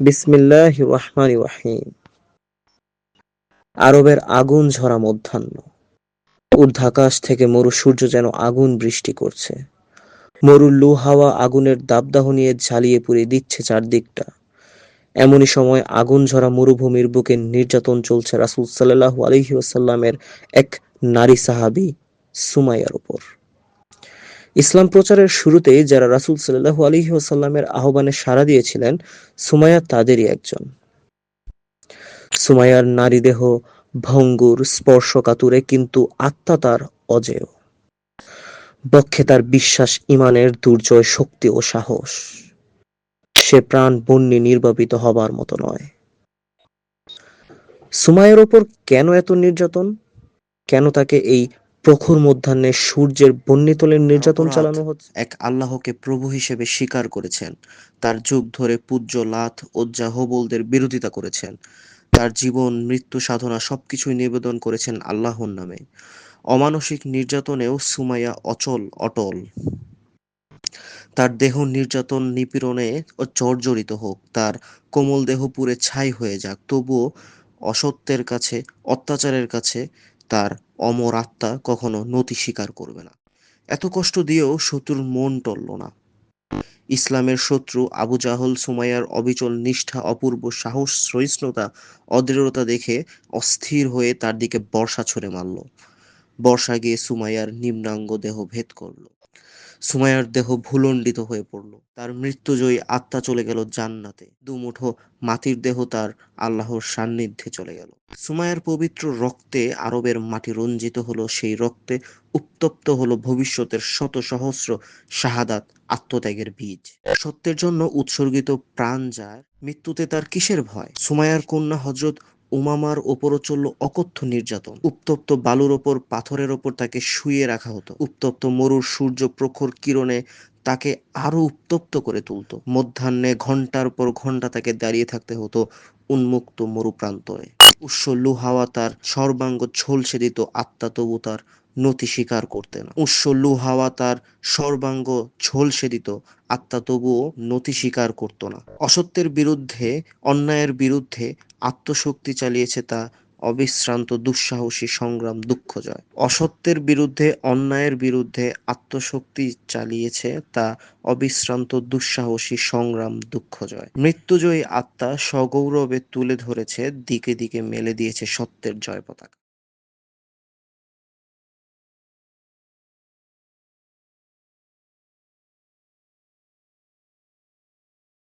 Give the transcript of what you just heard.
বিসমিল্লাহ রহমান রাহিম। আরবের আগুন ঝরা মধ্যাহ্ন। ঊর্ধ্বাকাশ থেকে মরু সূর্য যেন আগুন বৃষ্টি করছে। মরুর লু হাওয়া আগুনের দাবদাহ নিয়ে ঝালিয়ে পুড়িয়ে দিচ্ছে চারদিকটা। এমনই সময় আগুন ঝরা মরুভূমির বুকে নির্যাতন চলছে রাসুল সাল্লাহ আলহি ওসাল্লামের এক নারী সাহাবি সুমাইয়ার উপর। ইসলাম প্রচারের শুরুতেই যারা রাসুল সাল্লাহু আলহি ওসাল্লামের আহ্বানে সাড়া দিয়েছিলেন, সুমাইয়া তাদেরই একজন। সুমাইয়ার নারী দেহ, ভঙ্গুর, স্পর্শকাতুরে কিন্তু আত্মা তার অজেয়। বক্ষে তার বিশ্বাস, ইমানের দুর্জয় শক্তি ও সাহস। সে প্রাণ বন্যে নির্বাপিত হবার মতো নয়। সুমাইয়ের ওপর কেন এত নির্যাতন? কেন তাকে এই প্রখর মধ্যাহ্নে সূর্যের বন্যিতলের নির্যাতন চালানো হচ্ছে। এক আল্লাহকে প্রভু হিসেবে স্বীকার করেছেন। তার যুগ ধরে পূজ্য লাত ওজ্জা হবলদের বিরোধিতা করেছেন। তার জীবন মৃত্যু সাধনা সবকিছুই নিবেদন করেছেন আল্লাহর নামে। অমানসিক নির্যাতনেও সুমাইয়া অচল অটল। তার দেহ নির্যাতন নিপীড়নে ও জর্জরিত হোক তার কোমল দেহ পুড়ে ছাই হয়ে যাক তবুও অসত্যের কাছে অত্যাচারের কাছে তার অমর আত্মা কখনো নতি স্বীকার করবে না। এত কষ্ট দিয়েও শত্রুর মন টলল না। ইসলামের শত্রু আবু জাহল সুমাইয়ার অবিচল নিষ্ঠা, অপূর্ব সাহস, সহিষ্ণুতা, অদৃঢ়তা দেখে অস্থির হয়ে তার দিকে বর্ষা ছুড়ে মারল। বর্ষা গিয়ে সুমাইয়ার নিম্নাঙ্গ দেহ ভেদ করল। সুমাইয়ার দেহ ভুলণ্ডিত হয়ে পড়ল। তার মৃত্যুজয়ী আত্মা চলে গেল জান্নাতে। দুমুঠো মাটির দেহ তার আল্লাহর সান্নিধ্যে চলে গেল। সুমাইয়ার পবিত্র রক্তে আরবের মাটি রঞ্জিত হলো, সেই রক্তে উত্তপ্ত হলো ভবিষ্যতের শত সহস্র শাহাদাত আত্মত্যাগের বীজ। সত্যের জন্য উৎসর্গিত প্রাণ যায় মৃত্যুতে তার কিসের ভয়? সুমাইয়ার কন্যা হজরত উমামার ওপরও চলল অকথ্য নির্যাতন। উত্তপ্ত বালুর ওপর, পাথরের ওপর তাকে শুইয়ে রাখা হতো। উত্তপ্ত মরুর সূর্য প্রখর কিরণে তাকে আরও উত্তপ্ত করে তুলত। মধ্যাহ্নে ঘণ্টার পর ঘণ্টা তাকে দাঁড়িয়ে থাকতে হতো উন্মুক্ত মরুপ্রান্তরে। উৎস হাওয়া তার সর্বাঙ্গ ঝলসে দিত আত্মা তবু তার নতি স্বীকার করতে না উৎসল্লু হাওয়া তার সর্বাঙ্গ ঝলসে দিত আত্মা তবুও নতি স্বীকার করত না। অসত্যের বিরুদ্ধে, অন্যায়ের বিরুদ্ধে আত্মশক্তি চালিয়েছে তা অবিশ্রান্ত দুঃসাহসী সংগ্রাম দুঃখ জয় অসত্যের বিরুদ্ধে, অন্যায়ের বিরুদ্ধে আত্মশক্তি চালিয়েছে তা অবিশ্রান্ত দুঃসাহসী সংগ্রাম দুঃখ জয় মৃত্যুজয়ী আত্মা সগৌরবে তুলে ধরেছে, দিকে দিকে মেলে দিয়েছে সত্যের জয় পতাকা।